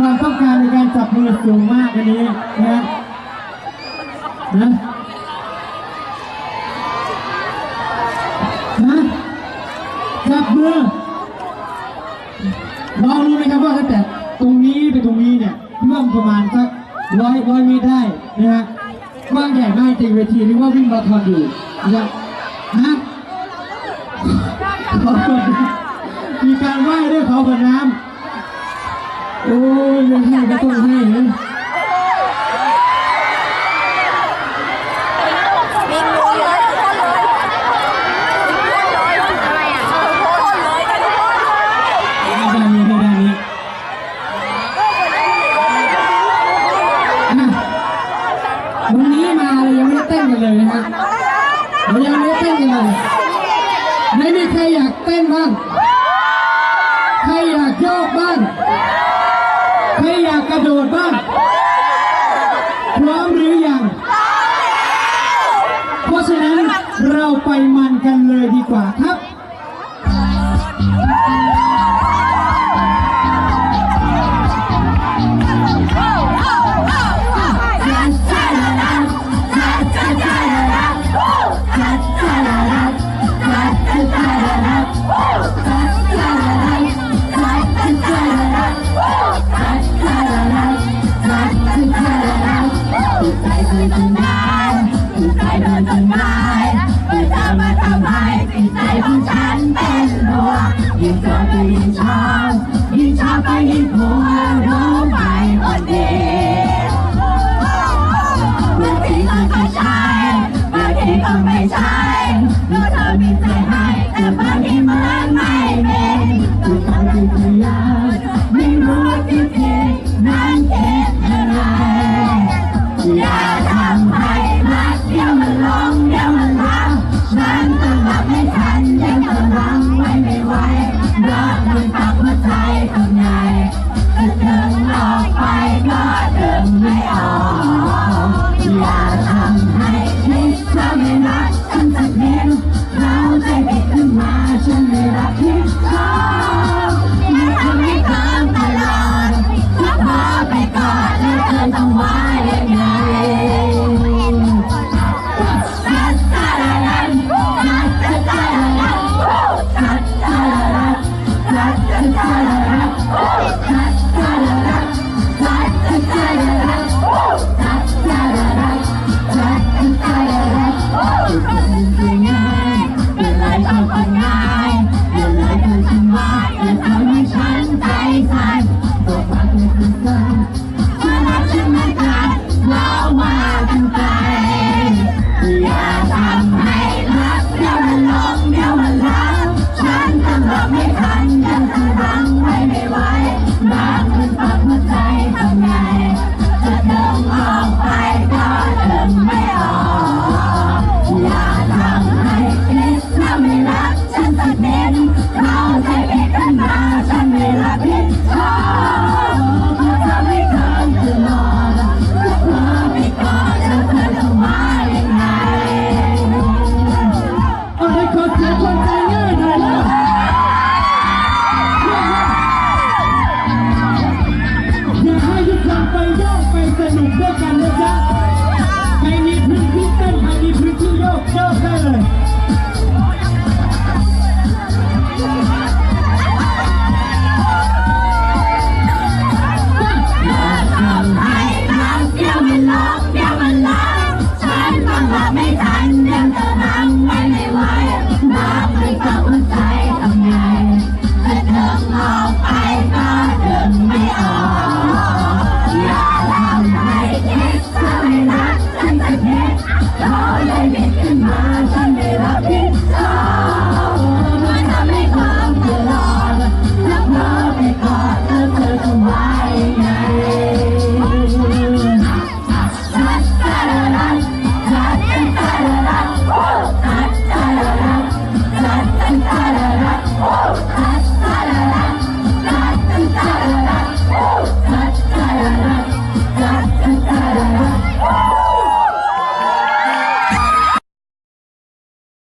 ความต้องการในการจับมือสูงมากอันนี้นะนะนะจับมือลองรู้ไหมครับว่าตั้งแต่ตรงนี้ไปตรงนี้เนี่ยร่มประมาณสักร้อยร้อยเมตรได้นะฮะกว้างใหญ่มากจริงเวทีนึกว่าวิ่งมาราธอนอยู่นะครับนะขอเปิดมีการไหว้ด้วยขอเปิดน้ำ โอ้ยไม่ให้ก็ต้องให้นะมีงูเยทุกคนเลยทุกคนเลยทำไมอะทุกคนเลยกันทุกคนเลยให้ด้านนี้ให้ด้นี้วันนี้มาเรายังไม่ได้เต้นกันเลยนะฮะยังไม่ได้เต้นกันเลยไม่มีใครอยากเต้นบ้างใครอยากโยกบ้างใครอยากกระโดดบ้าง พร้อมหรือยัง เพราะฉะนั้นเราไปมันกันเลยดีกว่าครับ ยิ่งเกิดยิ่งช้ายิ่งช้าไปยิ่งผัวร้องไปวันเดียวเมื่อที่ต้องใช้เมื่อที่ต้องไม่ใช้